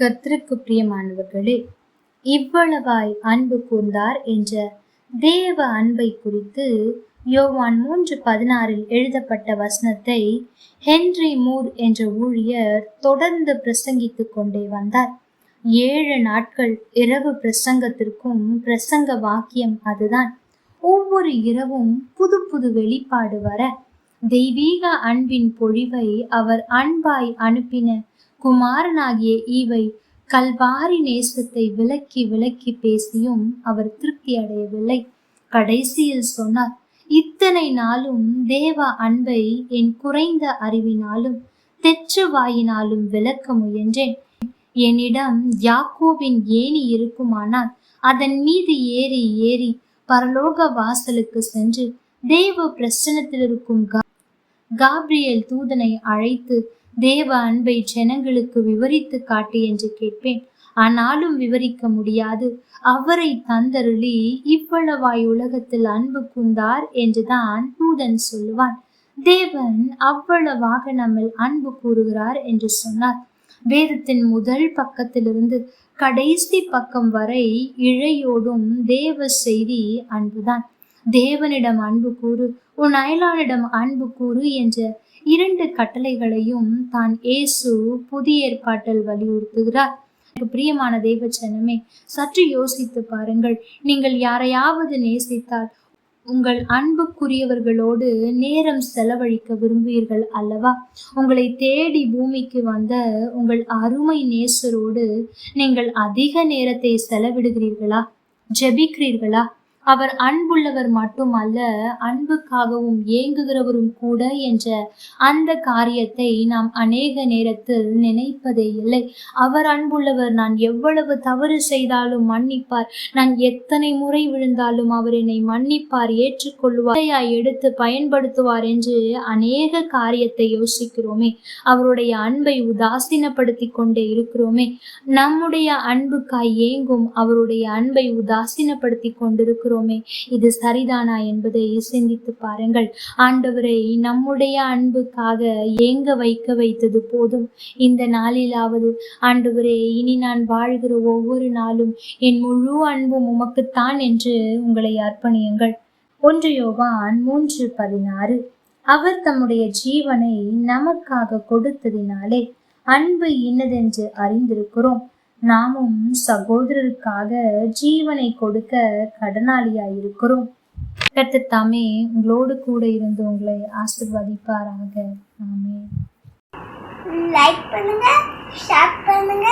கத்திற்கு பிரியமானவர்களே இவ்வளவாய் அன்பு கூர்ந்தார் என்ற தேவ அன்பை குறித்து யோவான் மூன்று பதினாறில் எழுதப்பட்ட வசனத்தை ஹென்றி மூர் என்ற ஊழியர் தொடர்ந்து பிரசங்கித்துக் கொண்டே வந்தார். ஏழு நாட்கள் இரவு பிரசங்கத்திற்கும் பிரசங்க வாக்கியம் அதுதான். ஒவ்வொரு இரவும் புது புது வெளிப்பாடு வர தெய்வீக அன்பின் பொழிவை அவர் அன்பாய் அனுப்பின குமாரனாகிய ஈவை கல்வாரி நேசத்தை விலக்கி விலக்கி பேசியும் அவர் திருப்தி அடையவில்லை. கடைசியில் சொன்னார் இத்தனை நாளும் தேவ அன்பை என் குறைந்த அறிவினாலும் தெற்று வாயினாலும் விளக்க முயன்றேன். என்னிடம் யாக்கோவின் ஏணி இருக்குமானால் அதன் மீது ஏறி ஏறி பரலோக வாசலுக்கு சென்று தேவ பிரசனத்தில் இருக்கும் கா- தூதனை அழைத்து தேவ அன்பை ஜனங்களுக்கு விவரித்து காட்டு என்று கேட்பேன். ஆனாலும் விவரிக்க முடியாது. அவரை தந்தருளி இவ்வளவாய் உலகத்தில் அன்பு கூந்தார் என்றுதான் தூதன் சொல்லுவான். தேவன் அவ்வளவாக நம்மில் அன்பு கூறுகிறார் என்று சொன்னார். வேதத்தின் முதல் பக்கத்திலிருந்து கடைசி பக்கம் வரை இழையோடும் தேவ செய்தி அன்புதான். தேவனிடம் அன்பு கூறு உன் அயலானிடம் அன்பு கூறு என்ற இரண்டு கட்டளைகளையும் தான் இயேசு புதிய ஏற்பாட்டில் வலியுறுத்துகிறார். பிரியமான தேவ ஜனமே சற்று யோசித்து பாருங்கள். நீங்கள் யாரையாவது நேசித்தால் உங்கள் அன்புக்குரியவர்களோடு நேரம் செலவழிக்க விரும்புவீர்கள் அல்லவா? உங்களை தேடி பூமிக்கு வந்த உங்கள் அருமை நேசரோடு நீங்கள் அதிக நேரத்தை செலவிடுகிறீர்களா? ஜெபிக்கிறீர்களா? அவர் அன்புள்ளவர் மட்டுமல்ல அன்புக்காகவும் ஏங்குகிறவரும் கூட என்ற அந்த காரியத்தை நாம் அநேக நேரத்தில் நினைப்பதே இல்லை. அவர் அன்புள்ளவர் நான் எவ்வளவு தவறு செய்தாலும் மன்னிப்பார். நான் எத்தனை முறை விழுந்தாலும் அவர் என்னை மன்னிப்பார் ஏற்றுக்கொள்வார் எடுத்து பயன்படுத்துவார் என்று அநேக காரியத்தை யோசிக்கிறோமே. அவருடைய அன்பை உதாசீனப்படுத்தி கொண்டே இருக்கிறோமே. நம்முடைய அன்புக்காய் ஏங்கும் அவருடைய அன்பை உதாசீனப்படுத்தி கொண்டிருக்கிறோம். இது சரிதானா என்பதை சிந்தித்து பாருங்கள். ஆண்டவரை நம்முடைய அன்புக்காக ஏங்க வைக்க வைத்தது போதும். இந்த நாளிலாவது ஆண்டவரே இனி நான் வாழ்கிற ஒவ்வொரு நாளும் என் முழு அன்பும் உமக்குத்தான் என்று உங்களை அர்ப்பணியுங்கள். ஒன்று யோவான் மூன்று பதினாறு. அவர் தம்முடைய ஜீவனை நமக்காக கொடுத்ததினாலே அன்பு இன்னதென்று அறிந்திருக்கிறோம். நாமும் சகோதரருக்காக ஜீவனை கொடுக்க கடனாளியா இருக்கிறோம் தாமே உங்களோடு கூட இருந்து உங்களை ஆசிர்வதிப்பாராக. ஆமே லைக் பண்ணுங்க ஷேர் பண்ணுங்க.